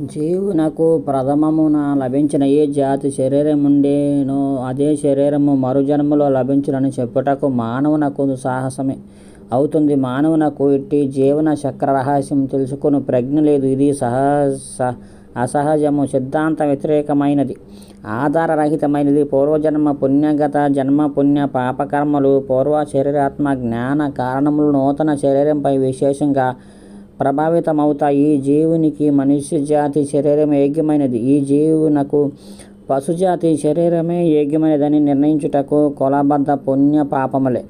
జీవునకు ప్రథమమున లభించిన ఏ జాతి శరీరముండెనో అదే శరీరము మరుజన్మలో లభించునని చెప్పుటకు మానవునకు సాహసమే అవుతుంది. మానవునకు ఇట్టి జీవన చక్ర రహస్యం తెలుసుకుని ప్రజ్ఞ లేదు. ఇది అసహజము, సిద్ధాంత వ్యతిరేకమైనది, ఆధార రహితమైనది. పూర్వజన్మ పుణ్యగత జన్మ పుణ్య పాపకర్మలు, పూర్వ శరీరాత్మ జ్ఞాన కారణములు నూతన శరీరంపై విశేషంగా ప్రభావితమవుతాయి. ఈ జీవునికి జాతి శరీరమే యోగ్యమైనది. ఈ జీవునకు పశుజాతి శరీరమే యోగ్యమైనదని నిర్ణయించుటకు కులబద్ధ పుణ్య పాపములే.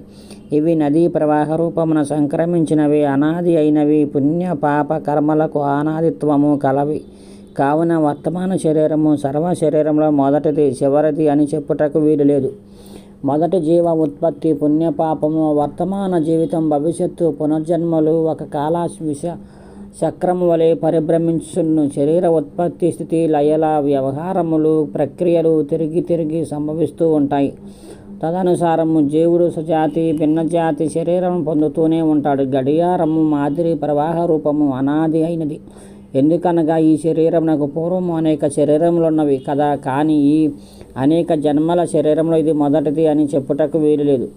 ఇవి నదీ ప్రవాహ రూపమున సంక్రమించినవి, అనాది అయినవి. పుణ్య పాప కర్మలకు అనాదిత్వము కలవి కావున వర్తమాన శరీరము సర్వ శరీరంలో మొదటిది, చివరిది అని చెప్పుటకు వీలు లేదు మొదటి జీవ ఉత్పత్తి పుణ్యపాపము, వర్తమాన జీవితం, భవిష్యత్తు పునర్జన్మలు ఒక కాల చక్రము వలె పరిభ్రమించును శరీర ఉత్పత్తి, స్థితి, లయల వ్యవహారములు, ప్రక్రియలు తిరిగి తిరిగి సంభవిస్తూ ఉంటాయి. తదనుసారము జీవుడు సజాతి, భిన్నజాతి శరీరం పొందుతూనే ఉంటాడు. గడియారము మాదిరి ప్రవాహ రూపము అనాది అయినది. ఎందుకనగా ఈ శరీరం నాకు పూర్వము అనేక శరీరములున్నవి కదా కానీ ఈ అనేక జన్మల శరీరంలో ఇది మొదటిది అని చెప్పుటకు వీలులేదు.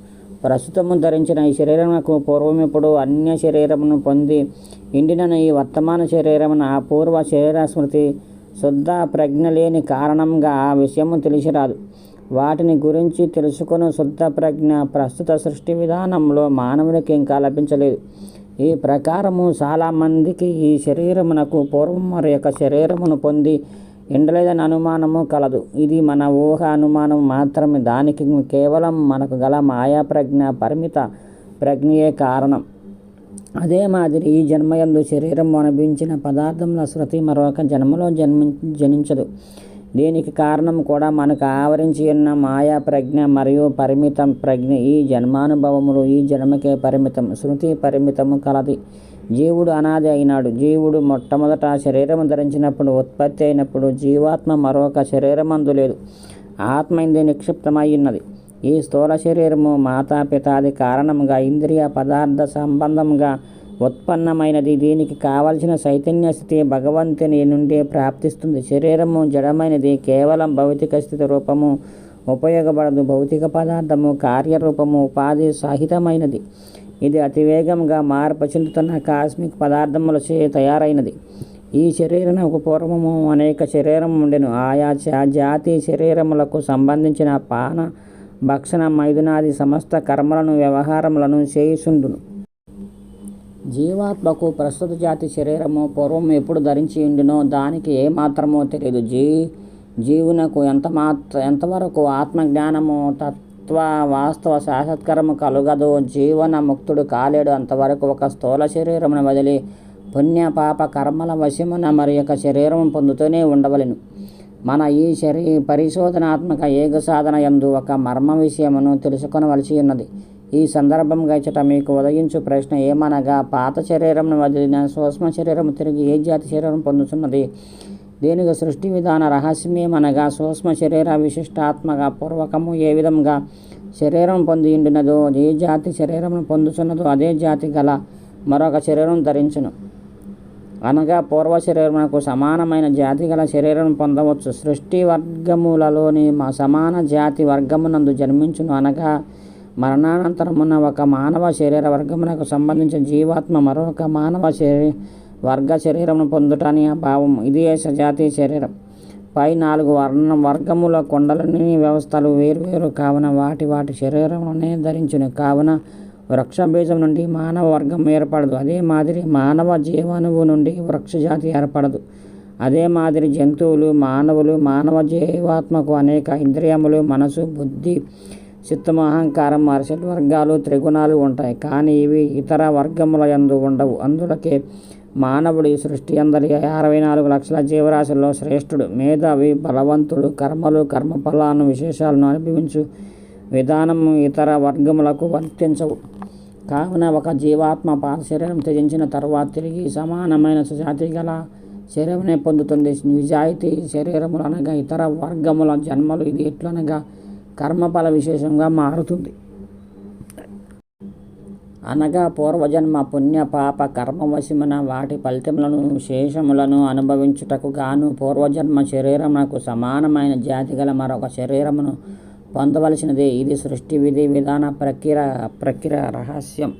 ప్రస్తుతము ధరించిన ఈ శరీరం నాకు పూర్వం ఇప్పుడు అన్య శరీరమును పొంది ఇండిన ఈ వర్తమాన శరీరమున ఆ పూర్వ శరీరస్మృతి శుద్ధ ప్రజ్ఞ లేని కారణంగా ఆ విషయము తెలిసిరాదు. వాటిని గురించి తెలుసుకుని శుద్ధ ప్రజ్ఞ ప్రస్తుత సృష్టి విధానంలో మానవునికి ఇంకా లభించలేదు. ఈ ప్రకారము చాలామందికి ఈ శరీరమునకు పూర్వం మరి యొక్క శరీరమును పొంది ఎండలేదని అనుమానము కలదు. ఇది మన ఊహ, అనుమానం మాత్రమే. దానికి కేవలం మనకు గల మాయా ప్రజ్ఞ పరిమిత ప్రజ్ఞయే కారణం. అదే మాదిరి ఈ జన్మయందు శరీరం అనుభవించిన పదార్థముల శృతి మరొక జన్మలో జనించదు. దీనికి కారణం కూడా మనకు ఆవరించి ఉన్న మాయా ప్రజ్ఞ మరియు పరిమితం ప్రజ్ఞ. ఈ జన్మానుభవములు ఈ జన్మకే పరిమితం. శృతి పరిమితము కలది. జీవుడు అనాది అయినాడు. జీవుడు మొట్టమొదట శరీరం ధరించినప్పుడు, ఉత్పత్తి అయినప్పుడు జీవాత్మ మరొక శరీరమందు లేదు. ఆత్మ నిక్షిప్తమై ఉన్నది ఈ స్థూల శరీరము మాతాపితాది కారణంగా ఇంద్రియ పదార్థ సంబంధంగా ఉత్పన్నమైనది. దీనికి కావలసిన చైతన్య స్థితి భగవంతుని నుండి ప్రాప్తిస్తుంది. శరీరము జడమైనది. కేవలం భౌతిక స్థితి రూపము ఉపయోగపడదు. భౌతిక పదార్థము కార్యరూపము ఉపాధి సహితమైనది. ఇది అతివేగంగా మార్పు చెందుతున్న కాస్మిక్ పదార్థములచే తయారైనది. ఈ శరీరమునకు పూర్వము అనేక శరీరం ఉండెను ఆయా జాతి శరీరములకు సంబంధించిన పాన భక్షణ మైదునాది సమస్త కర్మలను వ్యవహారములను చేయుచుండును. జీవాత్మకు ప్రస్తుత జాతి శరీరము పూర్వం ఎప్పుడు ధరించి ఉండినో దానికి ఏ తెలియదు తెలియదు. జీవునకు ఎంతవరకు ఆత్మజ్ఞానము తత్వ వాస్తవ శాశ్వత్కరము కలుగదు జీవన ముక్తుడు కాలేడు. అంతవరకు ఒక స్థూల శరీరమును వదిలి పుణ్య పాప కర్మల వశమున మరి యొక్క శరీరము పొందుతూనే ఉండవలెను. మన ఈ శరీ పరిశోధనాత్మక యోగ సాధన యందు ఒక మర్మ విషయమును తెలుసుకొనవలసి ఉన్నది ఈ సందర్భం ఇచ్చట మీకు ఉదయించు ప్రశ్న ఏమనగా పాత శరీరంను వదిలిన సూక్ష్మ శరీరము తిరిగి ఏ జాతి శరీరం పొందుతున్నది దీనికి సృష్టి విధాన రహస్యమేమనగా సూక్ష్మ శరీర విశిష్టాత్మక పూర్వకము ఏ విధంగా శరీరం పొందియుండినదో, ఏ జాతి శరీరమును పొందుతున్నదో అదే జాతి గల మరొక శరీరం ధరించును. అనగా పూర్వ శరీరమునకు సమానమైన జాతి గల శరీరం పొందవచ్చు. సృష్టి వర్గములలోని సమాన జాతి వర్గమునందు జన్మించును. అనగా మరణానంతరమున ఒక మానవ శరీర వర్గమునకు సంబంధించిన జీవాత్మ మరొక మానవ వర్గ శరీరమును పొందుటని ఆ భావం ఇది సజాతి శరీరం. పై నాలుగు వర్గముల కుండలినీ వ్యవస్థలు వేరువేరు కావున వాటి వాటి శరీరములనే ధరించును. కావున వృక్ష బీజం నుండి మానవ వర్గం ఏర్పడదు. అదే మాదిరి మానవ జీవాణువు నుండి వృక్షజాతి ఏర్పడదు. అదే మాదిరి జంతువులు, మానవులు, మానవ జీవాత్మకు అనేక ఇంద్రియములు, మనసు, బుద్ధి, చిత్తము, అహంకారము, అరిషడ్వర్గాలు, త్రిగుణాలు ఉంటాయి. కానీ ఇవి ఇతర వర్గముల యందు ఉండవు. అందులకే మానవుడి సృష్టి అందరి అరవై నాలుగు లక్షల జీవరాశుల్లో శ్రేష్ఠుడు, మేధావి, బలవంతుడు. కర్మలు, కర్మఫలాలను, విశేషాలను అనుభవించు విధానం ఇతర వర్గములకు వర్తించవు. కావున ఒక జీవాత్మ పాత శరీరం త్యజించిన తర్వాత తిరిగి సమానమైన సుజాతి గల శరీరమే పొందుతుంది. నిజాయితీ శరీరములు అనగా ఇతర వర్గముల జన్మలు. ఇది ఎట్లనగా కర్మఫల విశేషంగా మారుతుంది. అనగా పూర్వజన్మ పుణ్య పాప కర్మవశమున వాటి ఫలితములను శేషములను అనుభవించుటకు గాను పూర్వజన్మ శరీరమునకు సమానమైన జాతి గల మరొక శరీరమును పొందవలసినదే ఇది సృష్టి విధి విధాన ప్రక్రియ ప్రక్రియ రహస్యం